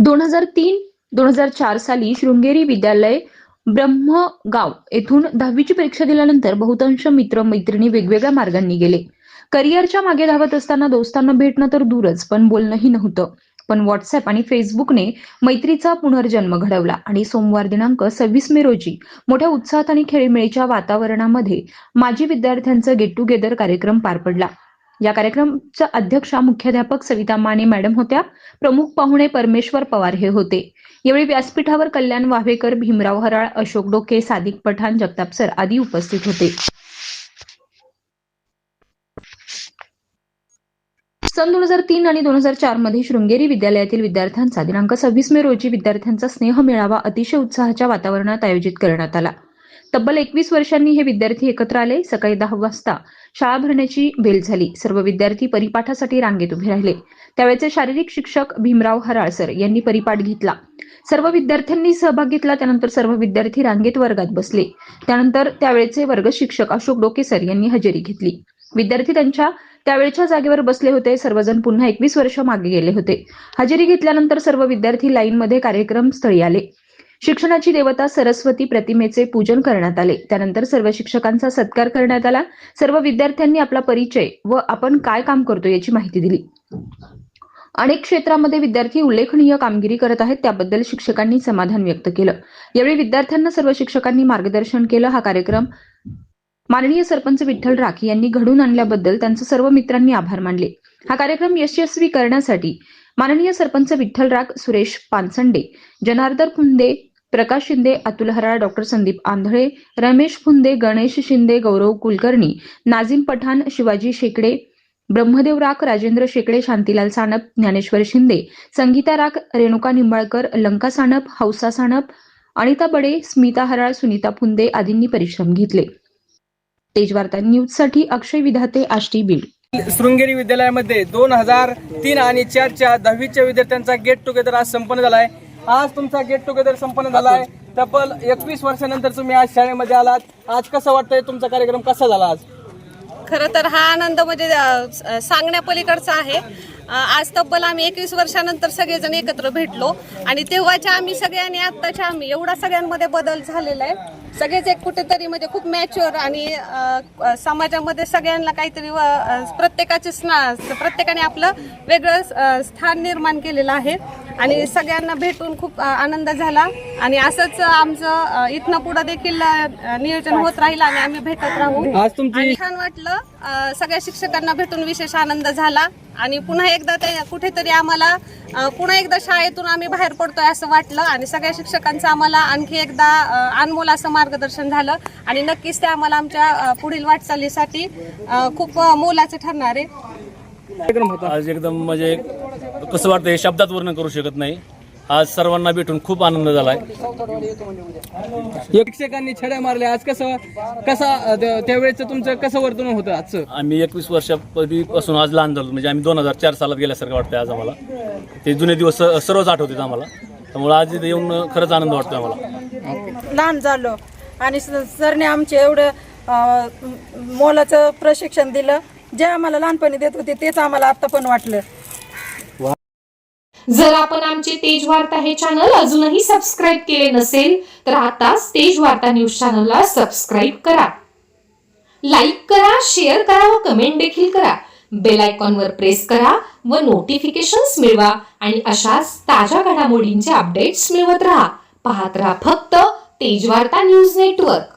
दोन हजार तीन दोन हजार चार साली शृंगेरी विद्यालय ब्रह्मगाव येथून दहावीची परीक्षा दिल्यानंतर बहुतांश मित्र मैत्रिणी वेगवेगळ्या मार्गांनी गेले. करिअरच्या मागे धावत असताना दोस्तांना भेटणं तर दूरच पण बोलणंही नव्हतं. पण व्हॉट्सअप आणि फेसबुकने मैत्रीचा पुनर्जन्म घडवला आणि सोमवार दिनांक सव्वीस मे रोजी मोठ्या उत्साहात आणि खेळीमेळीच्या वातावरणामध्ये माजी विद्यार्थ्यांचा गेट टुगेदर कार्यक्रम पार पडला. या कार्यक्रमाच्या अध्यक्षा मुख्याध्यापक सविता माने मॅडम होत्या. प्रमुख पाहुणे परमेश्वर पवार हे होते. यावेळी व्यासपीठावर कल्याण वावेकर भीमराव हराळ अशोक डोके सादिक पठाण जगताप सर आदी उपस्थित होते. सन दोन हजार तीन आणि दोन हजार चारमध्ये शृंगेरी विद्यालयातील विद्यार्थ्यांचा दिनांक सव्वीस मे रोजी विद्यार्थ्यांचा स्नेह मेळावा अतिशय उत्साहाच्या वातावरणात आयोजित करण्यात आला. तब्बल एकवीस वर्षांनी हे विद्यार्थी एकत्र आले. सकाळी दहा वाजता शाळा भरण्याची बेल झाली. सर्व विद्यार्थी परिपाठासाठी रांगेत उभे राहिले. त्यावेळेचे शारीरिक शिक्षक भीमराव हराळसर यांनी परिपाठ घेतला. सर्व विद्यार्थ्यांनी सहभाग घेतला. त्यानंतर सर्व विद्यार्थी रांगेत वर्गात बसले. त्यानंतर त्यावेळेचे वर्ग शिक्षक अशोक डोकेसर यांनी हजेरी घेतली. विद्यार्थी त्यांच्या त्यावेळच्या जागेवर बसले होते. सर्वजण पुन्हा एकवीस वर्ष मागे गेले होते. हजेरी घेतल्यानंतर सर्व विद्यार्थी लाईनमध्ये कार्यक्रम स्थळी आले. शिक्षणाची देवता सरस्वती प्रतिमेचे पूजन करण्यात आले. त्यानंतर सर्व शिक्षकांचा सत्कार करण्यात आला. सर्व विद्यार्थ्यांनी आपला परिचय व आपण काय काम करतो याची माहिती दिली. अनेक क्षेत्रामध्ये विद्यार्थी उल्लेखनीय कामगिरी करत आहेत त्याबद्दल शिक्षकांनी समाधान व्यक्त केलं. यावेळी विद्यार्थ्यांना सर्व शिक्षकांनी मार्गदर्शन केलं. हा कार्यक्रम माननीय सरपंच विठ्ठल राख यांनी घडून आणल्याबद्दल त्यांचे सर्व मित्रांनी आभार मानले. हा कार्यक्रम यशस्वी करण्यासाठी माननीय सरपंच विठ्ठल राख सुरेश पानसंडे जनार्दन कुंदे प्रकाश शिंदे अतुल हराळ डॉक्टर संदीप आंधळे रमेश फुंदे गणेश शिंदे गौरव कुलकर्णी नाझीम पठाण शिवाजी शेकडे ब्रह्मदेव राख राजेंद्र शेकडे शांतीलाल सानप ज्ञानेश्वर शिंदे संगीता राख रेणुका निंबाळकर लंका सानप हौसा सानप अनिता बडे स्मिता हराळ सुनीता फुंदे आदींनी परिश्रम घेतले. तेजवार्ता न्यूजसाठी अक्षय विधाते आष्टी बीड. शृंगेरी विद्यालयामध्ये दोन हजार तीन आणि चारच्या दहावीच्या विद्यार्थ्यांचा गेट टुगेदर आज संपन्न झाला आहे. आज तुमचा गेट टुगेदर संपन्न झाला आहे. तब्बल एकवीस वर्षानंतर तुम्ही आज शाळेमध्ये आलात. आज कसं वाटतंय? तुमचा कार्यक्रम कसा झाला आज? खरं तर हा आनंद म्हणजे अ, सांगण्यापलीकडचा आहे. अ, आज तब्बल आम्ही एकवीस वर्षानंतर सगळेजण एकत्र भेटलो. आणि तेव्हाच्या आम्ही सगळ्यांनी आत्ताच्या आम्ही एवढा सगळ्यांमध्ये बदल झालेला आहे. सगळेच एक कुठेतरी म्हणजे खूप मॅच्युअर आणि अ, अ, समाजामध्ये सगळ्यांना काहीतरी व, अ, प्रत्येकाचे स्ना प्रत्येकाने आपलं वेगळं अ, स्थान निर्माण केलेलं आहे. आणि सगळ्यांना भेटून खूप आनंद झाला. आणि असंच आमचं इथनं पुढं देखील नियोजन होत राहील आणि आम्ही भेटत राहू. आणि छान वाटलं सगळ्या शिक्षकांना भेटून विशेष आनंद झाला. आणि पुन्हा एकदा ते कुठेतरी आम्हाला पुन्हा एकदा शाळेतून आम्ही बाहेर पडतोय असं वाटलं. आणि सगळ्या शिक्षकांचं आम्हाला आणखी एकदा अनमोल असं मार्गदर्शन झालं. आणि नक्कीच ते आम्हाला आमच्या पुढील वाटचालीसाठी खूप मोलाचं ठरणार आहे. आज एकदम म्हणजे कसं वाटतं हे शब्दात वर्णन करू शकत नाही. आज सर्वांना भेटून खूप आनंद झालाय. शिक्षकांनी छड्या मारल्या. आज कसं कसा त्यावेळेचं तुमचं कसं वर्तन होतं आजचं? आम्ही एकवीस वर्षापूर्वीपासून आज लहान झालो. म्हणजे आम्ही दोन हजार चार सालात गेल्यासारखं वाटतंय आज आम्हाला. ते जुने दिवस स- सर्वच आठवतात आम्हाला. त्यामुळे आज इथे येऊन खरंच आनंद वाटतोय आम्हाला. लहान झालो. आणि सरने आमचे एवढं मोलाचं प्रशिक्षण दिलं. जे आम्हाला लहानपणी देत होते तेच आम्हाला आता पण वाटलं. जर आपण आमचे तेज वार्ता हे चॅनल अजूनही सबस्क्राईब केले नसेल तर आताच तेज वार्ता न्यूज चॅनलला सबस्क्राईब करा. लाईक करा शेअर करा व कमेंट देखील करा. बेल आयकॉनवर प्रेस करा व नोटिफिकेशन्स मिळवा आणि अशाच ताज्या घडामोडींचे अपडेट्स मिळवत राहा. पाहत राहा फक्त तेजवार्ता न्यूज नेटवर्क